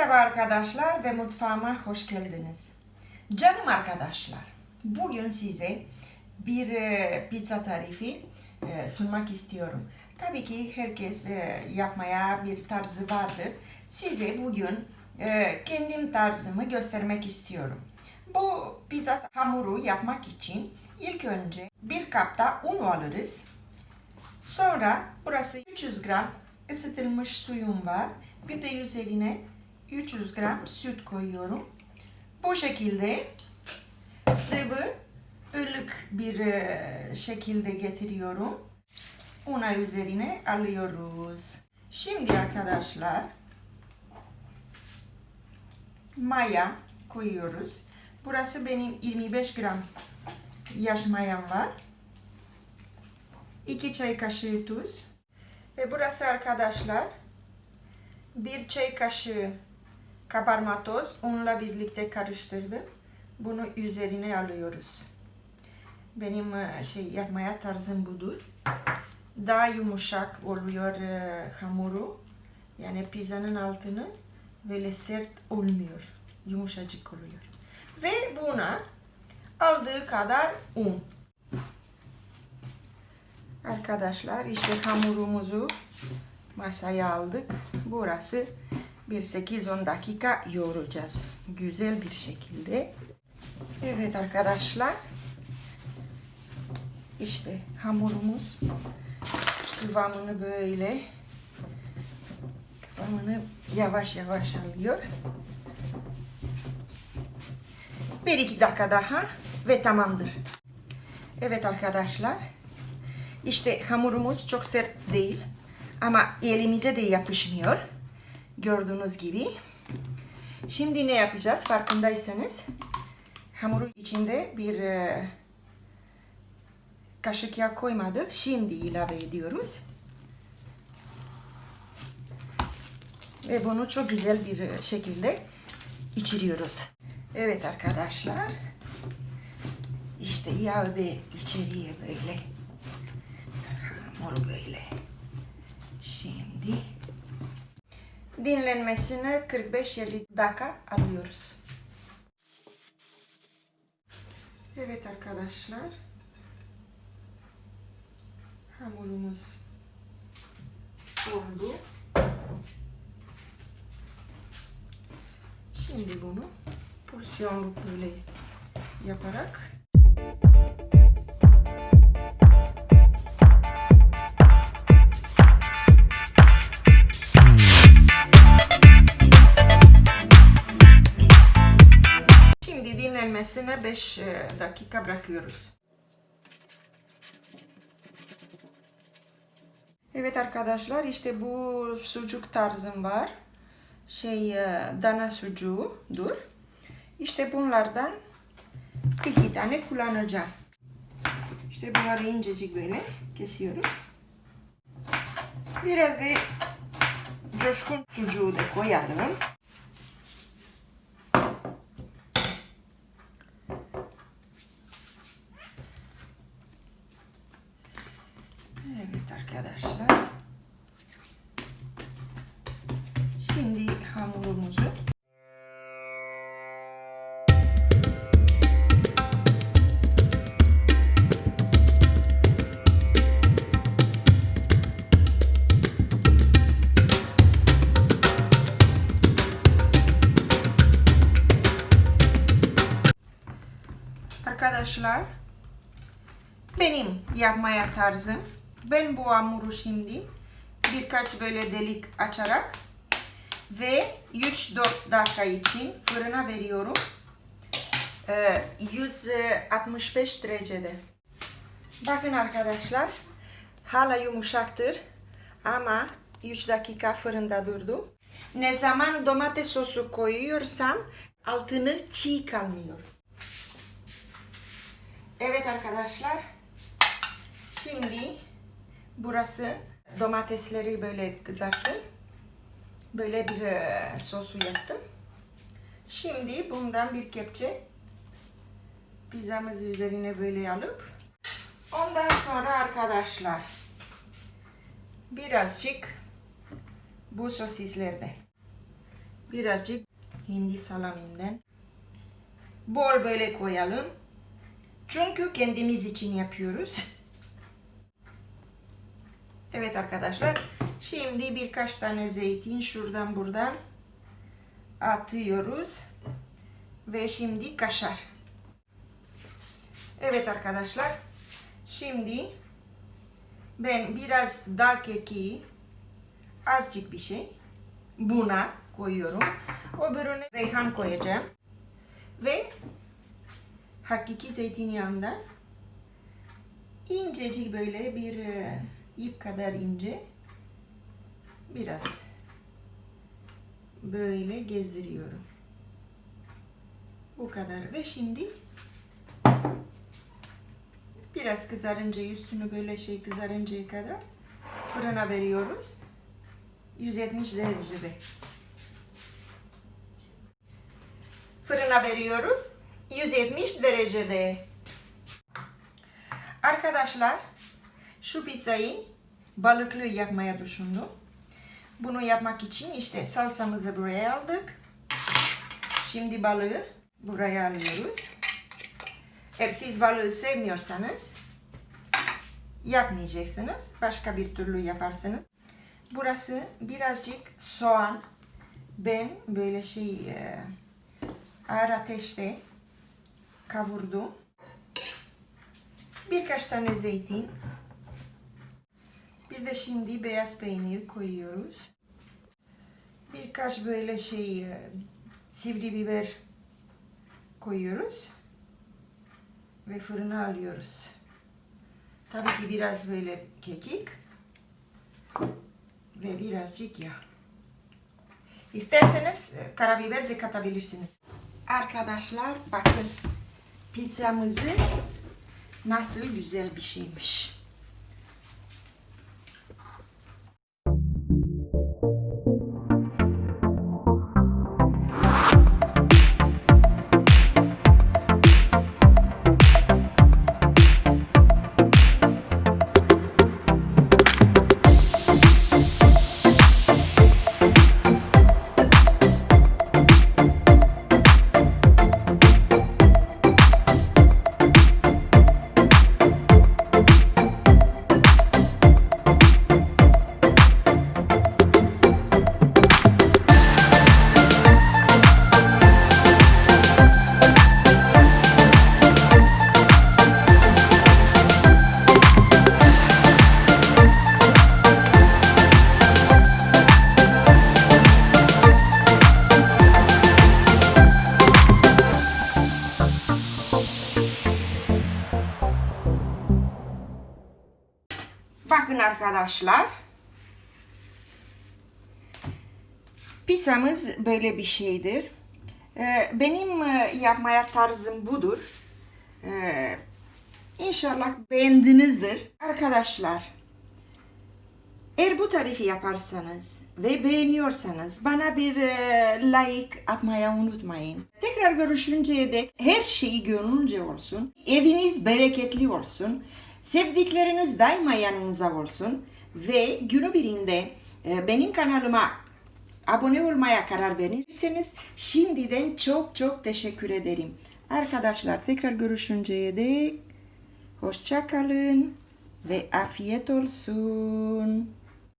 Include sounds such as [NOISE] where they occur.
Merhaba arkadaşlar ve mutfağıma hoş geldiniz. Canım arkadaşlar, bugün size bir e, pizza tarifi e, sunmak istiyorum. Tabii ki herkes e, yapmaya bir tarzı vardır. Size bugün kendim tarzımı göstermek istiyorum. Bu pizza hamuru yapmak için ilk önce bir kapta un alırız. Sonra burası 300 gram ısıtılmış suyum var. Bir de üzerine 300 gram süt koyuyorum. Bu şekilde sıvı ılık bir e, şekilde getiriyorum. Una üzerine alıyoruz. Şimdi arkadaşlar maya koyuyoruz. Burası benim 25 gram yaş mayam var. 2 çay kaşığı tuz. Ve burası arkadaşlar bir çay kaşığı kabartma toz unla birlikte karıştırdım. Bunu üzerine alıyoruz. Benim e, şey yapmaya tarzım budur. Daha yumuşak oluyor e, hamuru. Yani pizzanın altını böyle sert olmuyor. Yumuşacık oluyor. Ve buna aldığı kadar un. Arkadaşlar işte hamurumuzu masaya aldık. Burası bir 8-10 dakika yoğuracağız. Güzel bir şekilde. Evet arkadaşlar. İşte hamurumuz kıvamını böyle kıvamını yavaş yavaş alıyor. Bir iki dakika daha ve tamamdır. Evet arkadaşlar. İşte hamurumuz çok sert değil ama elimize de yapışmıyor. Gördüğünüz gibi. Şimdi ne yapacağız farkındaysanız hamurun içinde bir e, kaşık yağ koymadık. Şimdi ilave ediyoruz. Ve bunu çok güzel bir şekilde içiriyoruz. Evet arkadaşlar. İşte yağı da içeriye böyle hamur böyle. Şimdi dinlenmesine 45-50 dakika alıyoruz. Evet arkadaşlar. Hamurumuz oldu. Şimdi bunu porsiyonluk böyle yaparak dinlenmesine 5 dakika bırakıyoruz. Evet arkadaşlar işte bu sucuk tarzım var. Şey e, dana sucuğudur. İşte bunlardan iki tane kullanacağım. İşte bunları incecik böyle kesiyoruz. Biraz da coşkun sucuğu da koyalım. Arkadaşlar. Şimdi hamurumuzu Arkadaşlar benim yapmaya tarzım ben bu hamuru şimdi birkaç böyle delik açarak ve 3-4 dakika için fırına veriyorum. Ee, 165 derecede. Bakın arkadaşlar hala yumuşaktır ama 3 dakika fırında durdu. Ne zaman domates sosu koyuyorsam altını çiğ kalmıyor. Evet arkadaşlar. Şimdi burası domatesleri böyle kızarttım. Böyle bir e, sosu yaptım. Şimdi bundan bir kepçe pizzamızı üzerine böyle alıp ondan sonra arkadaşlar birazcık bu sosislerde birazcık hindi salaminden bol böyle koyalım. Çünkü kendimiz için yapıyoruz. [LAUGHS] Evet arkadaşlar. Şimdi birkaç tane zeytin şuradan buradan atıyoruz. Ve şimdi kaşar. Evet arkadaşlar. Şimdi ben biraz dağ kekiği azıcık bir şey buna koyuyorum. Öbürüne reyhan koyacağım. Ve hakiki zeytinyağından incecik böyle bir e, ip kadar ince biraz böyle gezdiriyorum. Bu kadar ve şimdi biraz kızarınca üstünü böyle şey kızarıncaya kadar fırına veriyoruz. 170 derecede. Fırına veriyoruz. 170 derecede. Arkadaşlar şu pizzayı balıklı yapmaya düşündüm. Bunu yapmak için işte salsamızı buraya aldık. Şimdi balığı buraya alıyoruz. Eğer siz balığı sevmiyorsanız yapmayacaksınız. Başka bir türlü yaparsınız. Burası birazcık soğan. Ben böyle şey e, ağır ateşte kavurdum. Birkaç tane zeytin. Bir de şimdi beyaz peynir koyuyoruz. Birkaç böyle şey e, sivri biber koyuyoruz. Ve fırına alıyoruz. Tabii ki biraz böyle kekik ve birazcık yağ. İsterseniz e, karabiber de katabilirsiniz. Arkadaşlar bakın pizzamızı nasıl güzel bir şeymiş. Bakın arkadaşlar. Pizzamız böyle bir şeydir. Ee, Benim e, yapmaya tarzım budur. Ee, İnşallah beğendinizdir. Arkadaşlar, eğer bu tarifi yaparsanız ve beğeniyorsanız bana bir e, like atmayı unutmayın. Tekrar görüşünceye dek her şey gönlünce olsun. Eviniz bereketli olsun. Sevdikleriniz daima yanınıza olsun. Ve günü birinde e, benim kanalıma abone olmaya karar verirseniz şimdiden çok çok teşekkür ederim. Arkadaşlar tekrar görüşünceye dek hoşça kalın ve afiyet olsun.